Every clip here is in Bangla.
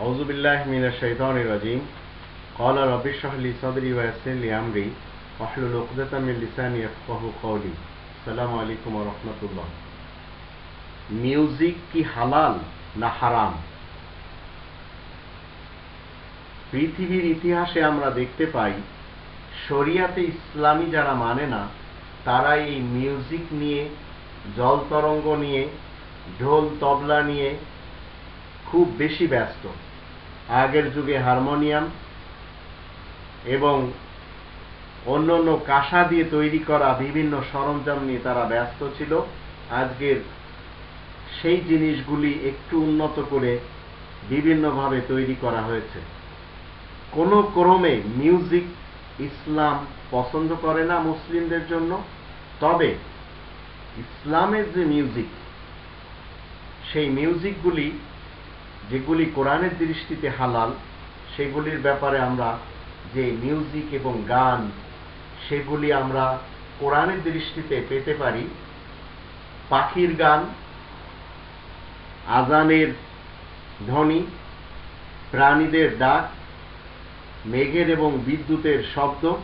أعوذ بالله من الشيطان الرجيم قال رب اشرح لي صدري ويسر لي أمري واحلل عقدة من لساني يفقه قولي السلام عليكم ورحمة الله মিউজিক কি হালাল না হারাম পৃথিবীর ইতিহাসে আমরা দেখতে পাই শরিয়াতে ইসলামী যারা মানে না তারা এই মিউজিক নিয়ে জল তরঙ্গ নিয়ে ঢোল তবলা নিয়ে খুব বেশি ব্যস্ত আগের যুগে হারমোনিয়াম এবং অন্য অন্য কাঁসা দিয়ে তৈরি করা বিভিন্ন সরঞ্জাম নিয়ে তারা ব্যস্ত ছিল। আজকের সেই জিনিসগুলি একটু উন্নত করে বিভিন্নভাবে তৈরি করা হয়েছে। কোনো ক্রমে মিউজিক ইসলাম পছন্দ করে না মুসলিমদের জন্য, তবে ইসলামের যে মিউজিক, সেই মিউজিকগুলি যেগুলি কোরআনের দৃষ্টিতে হালাল, সেগুলির ব্যাপারে আমরা যে মিউজিক এবং গান, সেগুলি আমরা কোরআনের দৃষ্টিতে পেতে পারি। পাখির গান, আজানের ধ্বনি, প্রাণীদের ডাক, মেঘের এবং বিদ্যুতের শব্দ,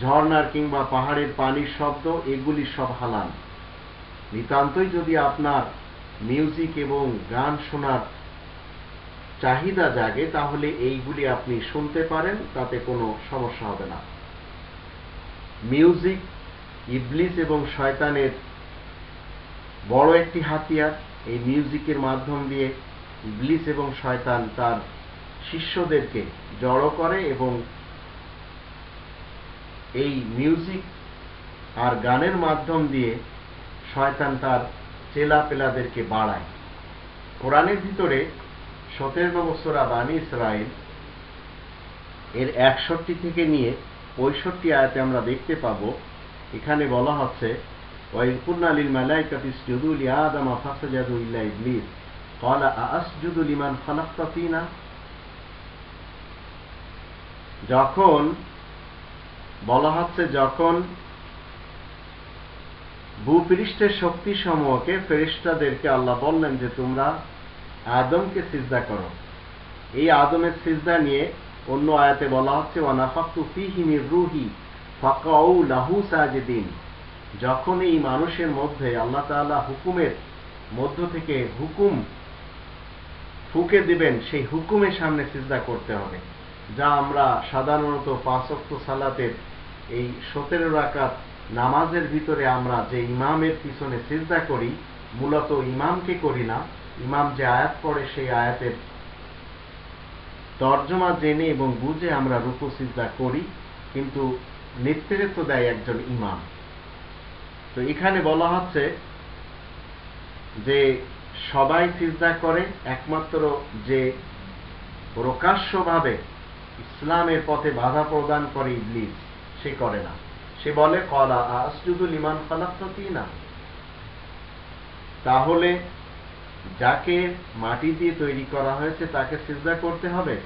ঝর্ণার কিংবা পাহাড়ের পানির শব্দ, এগুলি সব হালাল। নিতান্তই যদি আপনার মিউজিক এবং গান শোনার চাহিদা জাগে, তাহলে এইগুলি আপনি শুনতে পারেন, তাতে কোনো সমস্যা হবে না। মিউজিক, ইবলিস এবং শয়তানের বড় একটি হাতিয়ার, এই মিউজিকের মাধ্যম দিয়ে ইবলিস এবং শয়তান তার শিষ্যদেরকে জড়ো করে এবং এই মিউজিক আর গানের মাধ্যম দিয়ে শয়তান তার চেলা পেলাদেরকে বাড়ায়। কোরআনের ভিতরে সতের নম্বর সোরা বানি ইসরায়েল এর একষট্টি থেকে নিয়ে পঁয়ষট্টি আয়াতে আমরা দেখতে পাব, এখানে বলা হচ্ছে ফাসাজাদু ইল্লা ইবলিস। ক্বালা যখন বলা হচ্ছে, যখন ভূপৃষ্ঠের শক্তিসমূহকে ফেরিস্তাদেরকে আল্লাহ বললেন যে তোমরা আদমকে সিজদা করো। এই আদমের সিজদা নিয়ে অন্য আয়াতে বলা হচ্ছে রুহি সাজিদিন। যখন এই মানুষের মধ্যে আল্লাহ তাআলা হুকুমের মধ্য থেকে হুকুম ফুকে দিবেন, সেই হুকুমের সামনে সিজদা করতে হবে। যা আমরা সাধারণত পাঁচক্ত সালাতের এই সতেরো রাকাত নামাজের ভিতরে আমরা যে ইমামের পিছনে সিজদা করি, মূলত ইমামকে করি না ইমাম যে আয়াত পড়ে সেই আয়াতের তর্জমা জেনে এবং বুঝে আমরা রুকু, সিজদা করি, কিন্তু নেতৃত্ব দেয় একজন ইমাম। তো এখানে বলা হচ্ছে যে সবাই সিজদা করে, একমাত্র যে প্রকাশ্যভাবে ইসলামের পথে বাধা প্রদান করে ইবলিস, সে করে না। সে বলে, কলা আসজুদুল ইমান খালাক্তি না তাহলে যাকে মাটি দিয়ে তৈরি করা হয়েছে, তাকে সিজদা করতে হবে।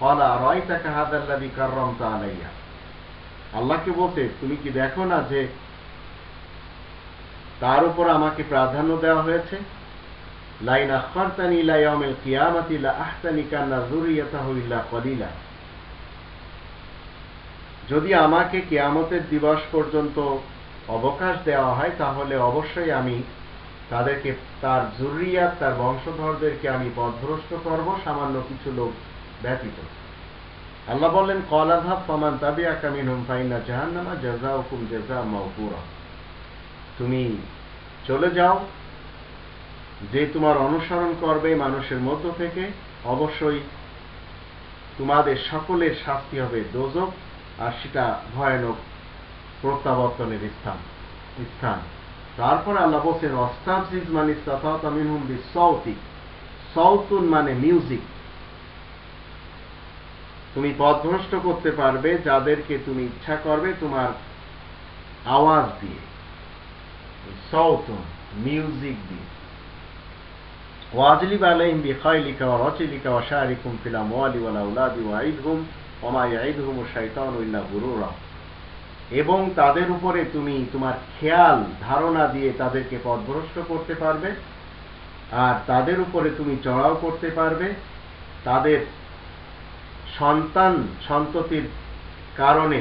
কলা রয় তাকে হাদাল্লাদি কার্রম আলাইয়া আল্লাহকে বলতে, তুমি কি দেখো না যে তার উপর আমাকে প্রাধান্য দেওয়া হয়েছে? লাইন আখরতানি ইলা ইয়াউমিল কিয়ামাতি, লা আহতানি কান্না যুরিয়াতাহু ইল্লা কলিলা। যদি আমাকে কিয়ামতের দিবস পর্যন্ত অবকাশ দেওয়া হয়, তাহলে অবশ্যই আমি তাদেরকে, তার জুরিয়াত তার বংশধরদেরকে আমি পথভ্রষ্ট করব, সামান্য কিছু লোক ব্যতীত। আল্লাহ বললেন কলাধাব ফমান তাবিয়া কামিন হুম ফাইনা জাহান্নামা জাজা হুকুম জাজা মাউপুরা তুমি চলে যাও, যে তোমার অনুসরণ করবে মানুষের মধ্য থেকে। অবশ্যই তোমাদের সকলের শাস্তি হবে দোজক, আর সেটা ভয়ানক প্রত্যাবর্তনের স্থান স্থান। তারপর আল্লাহ বলছেন মানে বি সৌতি সৌতুন মানে মিউজিক। তুমি পথভ্রষ্ট করতে পারবে, যাদেরকে তুমি ইচ্ছা করবে তোমার আওয়াজ দিয়ে। সৌতুন মিউজিক দিয়ে। ওয়াজলিব আলাইহিম বিখাইলিকা ওয়া রাচিলিকা ওয়া শারিকুম ফিল আমওয়ালি ওয়াল আওলাদি ওয়া আইদহুম ওয়া মা ইয়াইদহুম শাইতানু ইল্লা গুরুরা। এবং তাদের উপরে তুমি তোমার খেয়াল, ধারণা দিয়ে তাদেরকে পথভ্রষ্ট করতে পারবে, আর তাদের উপরে তুমি চড়াও করতে পারবে। তাদের সন্তান সন্ততির কারণে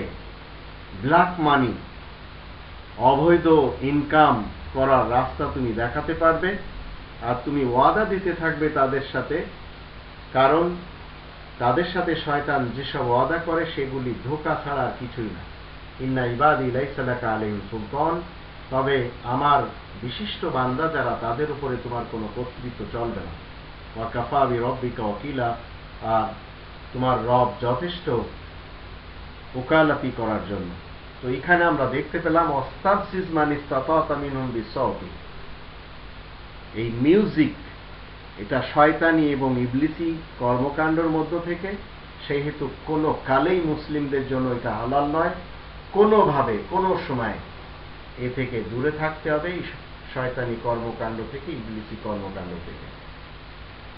ব্ল্যাক মানি অবৈধ ইনকাম করার রাস্তা তুমি দেখাতে পারবে, আর তুমি ওয়াদা দিতে থাকবে তাদের সাথে, কারণ তাদের সাথে শয়তান যেসব ওয়াদা করে সেগুলি ধোকা ছাড়া কিছুই না। ইন্না ইবাদি লাইসালাকা আলাইহিম সুলতান। তবে আমার বিশিষ্ট বান্দা যারা তাদের উপরে তোমার কোনো কর্তৃত্ব চলবে না। বি রব্বিকা ওকিলা আর তোমার রব যথেষ্ট ওকালাতি করার জন্য। তো এখানে আমরা দেখতে পেলাম অস্তাবসিস মানিস তামিনুল বিসৌতি এই মিউজিক, এটা শয়তানি এবং ইবলিসি কর্মকাণ্ডের মধ্য থেকে সেই হেতু কোনো কালেই মুসলিমদের জন্য এটা হালাল নয়। কোনোভাবে কোনো সময় এ থেকে দূরে থাকতে হবে শয়তানি কর্মকাণ্ড থেকে ইংলিশি কর্মকাণ্ড থেকে।